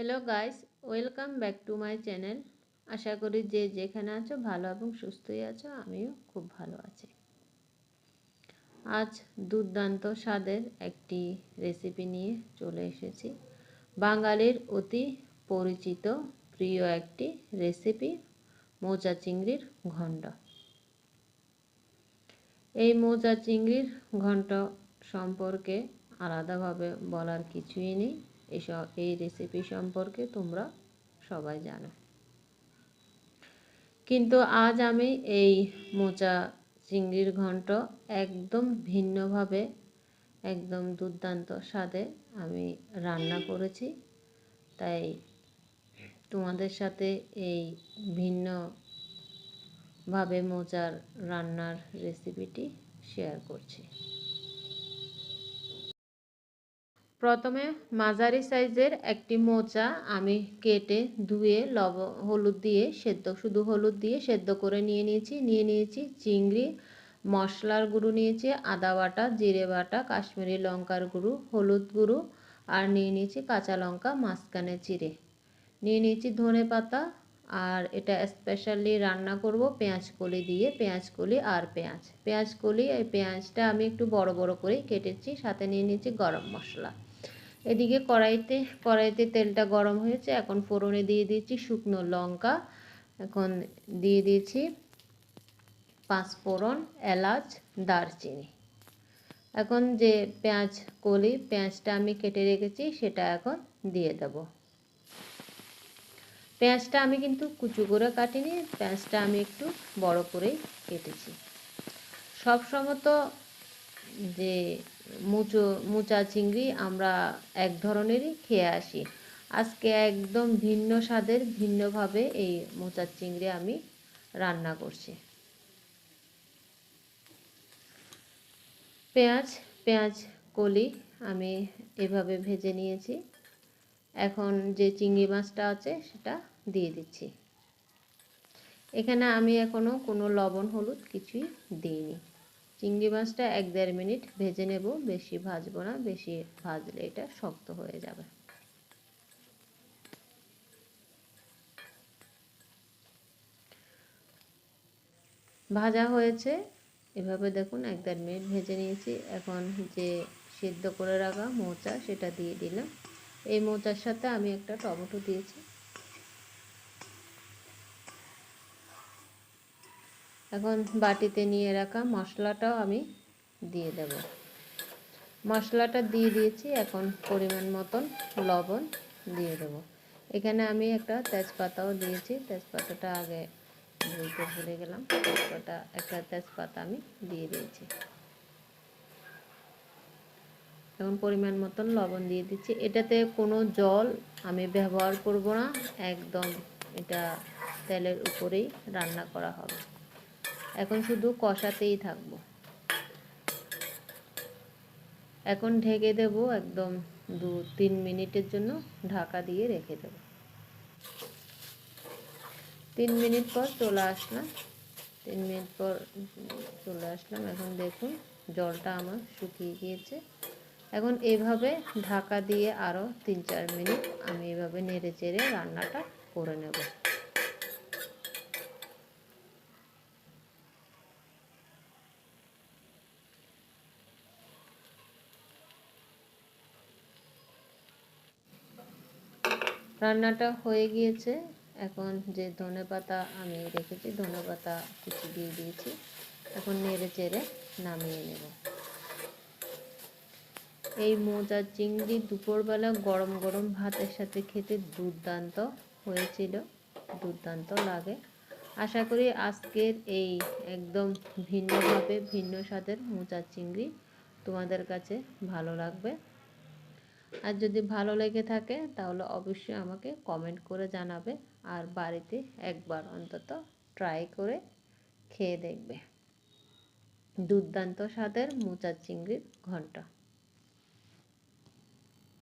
Hello guys welcome back to my channel আশা করি যে যেখানে আছো ভালো এবং সুস্থই আছো, আমিও খুব ভালো আছি। আজ দুর্দান্ত স্বাদের একটি রেসিপি নিয়ে চলে এসেছি। বাঙালির অতি পরিচিত প্রিয় একটি রেসিপি মোচা চিংড়ির ঘণ্ট। এই মোচা চিংড়ির ঘণ্ট সম্পর্কে আলাদাভাবে বলার কিছুই নেই। এসব, এই রেসিপি সম্পর্কে তোমরা সবাই জানো। কিন্তু আজ আমি এই মোচা চিংড়ির ঘন্ট একদম ভিন্নভাবে, একদম দুর্দান্ত স্বাদে আমি রান্না করেছি। তাই তোমাদের সাথে এই ভিন্নভাবে মোচার রান্নার রেসিপিটি শেয়ার করছি। প্রথমে মাঝারি সাইজের একটি মোচা আমি কেটে ধুয়ে লব, হলুদ দিয়ে সেদ্ধ, শুধু হলুদ দিয়ে সেদ্ধ করে নিয়ে নিয়েছি। নিয়ে নিয়েছি চিংড়ি, মশলার গুঁড়ো নিয়েছি, আদা বাটা, জিরে বাটা, কাশ্মীরি লঙ্কার গুঁড়ো, হলুদ গুঁড়ো আর নিয়ে নিয়েছি কাঁচা লঙ্কা, মাঝখানে চিড়ে নিয়ে নিয়েছি ধনে পাতা আর এটা স্পেশালি রান্না করব পেঁয়াজ কলি দিয়ে, পেঁয়াজ কলি আর পেঁয়াজ। পেঁয়াজ কলি, এই পেঁয়াজটা আমি একটু বড় বড় করেই কেটেছি, সাথে নিয়ে নিয়েছি গরম মশলা। এদিকে কড়াইতে কড়াইতে তেলটা গরম হয়েছে। এখন ফোড়নে দিয়ে দিয়েছি শুকনো লঙ্কা। এখন দিয়ে দিয়েছি পাঁচফোড়ন এলাচ, দারচিনি। এখন যে পেঁয়াজ কলি, পেঁয়াজটা আমি কেটে রেখেছি, সেটা এখন দিয়ে দেব। পেঁয়াজটা আমি কিন্তু কুচু করে কাটিনি, পেঁয়াজটা আমি একটু বড় করেই কেটেছি। সব সময় তো যে মুচো, মুচা চিংড়ি আমরা এক ধরনেরই খেয়ে আসি। আজকে একদম ভিন্ন স্বাদের, ভিন্নভাবে এই মোচার চিংড়ি আমি রান্না করছি। পেঁয়াজ পেঁয়াজ কলি আমি এভাবে ভেজে নিয়েছি। এখন যে চিংড়ি মাছটা আছে সেটা দিয়ে দিচ্ছি। এখানে আমি এখনও কোনো লবণ, হলুদ কিছুই দিইনি। চিংড়ি মাছটা এক দেড় মিনিট ভেজে নেব। বেশি ভাজবো না, বেশি ভাজলে এটা শক্ত হয়ে যাবে। ভাজা হয়েছে। এভাবে দেখুন, এক দেড় মিনিট ভেজে নিয়েছি। এখন যে সিদ্ধ করে রাখা মোচা, সেটা দিয়ে দিলাম। এই মোচার সাথে আমি একটা টমেটো দিয়েছি। এখন বাটিতে নিয়ে রাখা মশলাটাও আমি দিয়ে দেব। মশলাটা দিয়ে দিয়েছি, এখন পরিমাণ মতন লবণ দিয়ে দেব। এখানে আমি একটা তেজপাতাও দিয়েছি, তেজপাতাটা আগে বলতে ভুলে গেলাম, তেজপাতা, একটা তেজপাতা আমি দিয়ে দিয়েছি। এখন পরিমাণ মতন লবণ দিয়ে দিচ্ছি। এটাতে কোনো জল আমি ব্যবহার করব না, একদম এটা তেলের উপরেই রান্না করা হবে। এখন শুধু কষাতেই থাকব। এখন ঢেকে দেব একদম দু তিন মিনিটের জন্য ঢাকা দিয়ে রেখে দেব। তিন মিনিট পর চলে আসলাম। তিন মিনিট পর চলে আসলাম। এখন দেখুন জলটা আমার শুকিয়ে গিয়েছে। এখন এভাবে ঢাকা দিয়ে আরও তিন চার মিনিট আমি এভাবে নেড়ে চেড়ে রান্নাটা করে নেব। রান্নাটা হয়ে গিয়েছে। এখন যে ধনে পাতা আমি রেখেছি, ধনে পাতা কিছু দিয়ে দিয়েছি। এখন নেড়ে চেড়ে নামিয়ে নেব। এই মোজা চিংড়ি দুপুরবেলা গরম গরম ভাতের সাথে খেতে দুর্দান্ত হয়েছিল। দুর্দান্ত লাগে। আশা করি আজকের এই একদম ভিন্নভাবে ভিন্ন স্বাদের মোচা চিংড়ি তোমাদের কাছে ভালো লাগবে। আর যদি ভালো লেগে থাকে, তাহলে অবশ্যই আমাকে কমেন্ট করে জানাবে আর বাড়িতে একবার অন্তত ট্রাই করে খেয়ে দেখবে। দুর্দান্ত স্বাদের মোচার চিংড়ির ঘণ্টা।